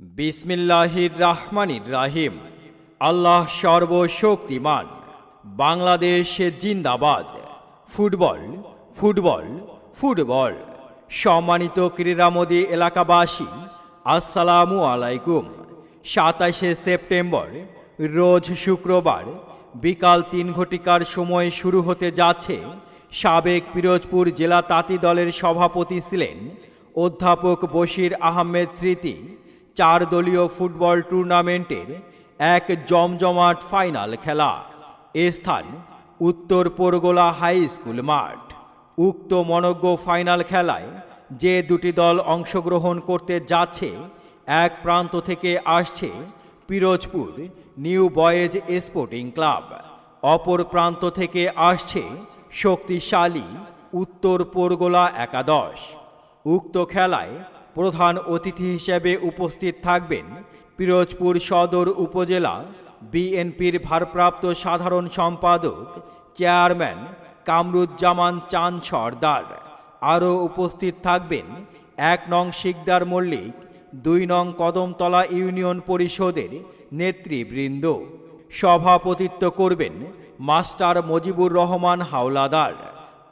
বিসমিল্লাহির রাহমানির রাহিম। আল্লাহ সর্বশক্তিমান। বাংলাদেশ জিন্দাবাদ। Football football football. সম্মানিত ক্রীড়ামোদী এলাকাবাসী, আসসালামু আলাইকুম। সাতাশে সেপ্টেম্বর, রোজ শুক্রবার, বিকাল তিন ঘটিকার সময় শুরু হতে যাচ্ছে সাবেক পিরোজপুর জেলা তাঁতি দলের সভাপতি ছিলেন অধ্যাপক বশির আহমেদ স্মৃতি চার দলীয় ফুটবল টুর্নামেন্টের এক জমজমাট ফাইনাল খেলা। এ স্থান উত্তর পরগোলা হাই স্কুল মাঠ। উক্ত মনজ্ঞ ফাইনাল খেলায় যে দুটি দল অংশগ্রহণ করতে যাচ্ছে, এক প্রান্ত থেকে আসছে Pirojpur new boys sporting club. অপর প্রান্ত থেকে আসছে শক্তিশালী উত্তর পরগোলা একাদশ। উক্ত খেলায় প্রধান অতিথি হিসেবে উপস্থিত থাকবেন পিরোজপুর সদর উপজেলা বিএনপির ভারপ্রাপ্ত সাধারণ সম্পাদক চেয়ারম্যান কামরুজ্জামান চাঁদ সর্দার। আরও উপস্থিত থাকবেন এক নং শিকদার মল্লিক, দুই নং কদমতলা ইউনিয়ন পরিষদের নেতৃবৃন্দ। সভাপতিত্ব করবেন মাস্টার মজিবুর রহমান হাওলাদার।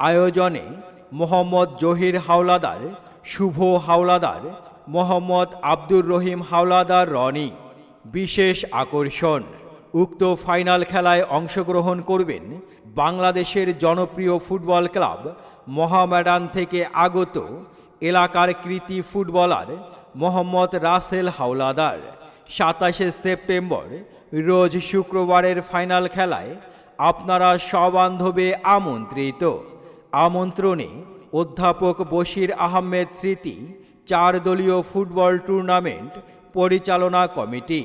আয়োজনে মোহাম্মদ জহির হাওলাদার শুভ হাওলাদার, মোহাম্মদ আব্দুর রহিম হাওলাদার রনি, বিশেষ আকর্ষণ। উক্ত ফাইনাল খেলায় অংশগ্রহণ করবেন বাংলাদেশের জনপ্রিয় ফুটবল ক্লাব মোহামেডান থেকে আগত এলাকার কৃতি ফুটবলার মোহাম্মদ রাসেল হাওলাদার। সাতাশে সেপ্টেম্বর, রোজ শুক্রবারের ফাইনাল খেলায় আপনারা সবান্ধবে আমন্ত্রিত। আমন্ত্রণে অধ্যাপক বশির আহমেদ স্মৃতি চার দলীয় ফুটবল টুর্নামেন্ট পরিচালনা কমিটি।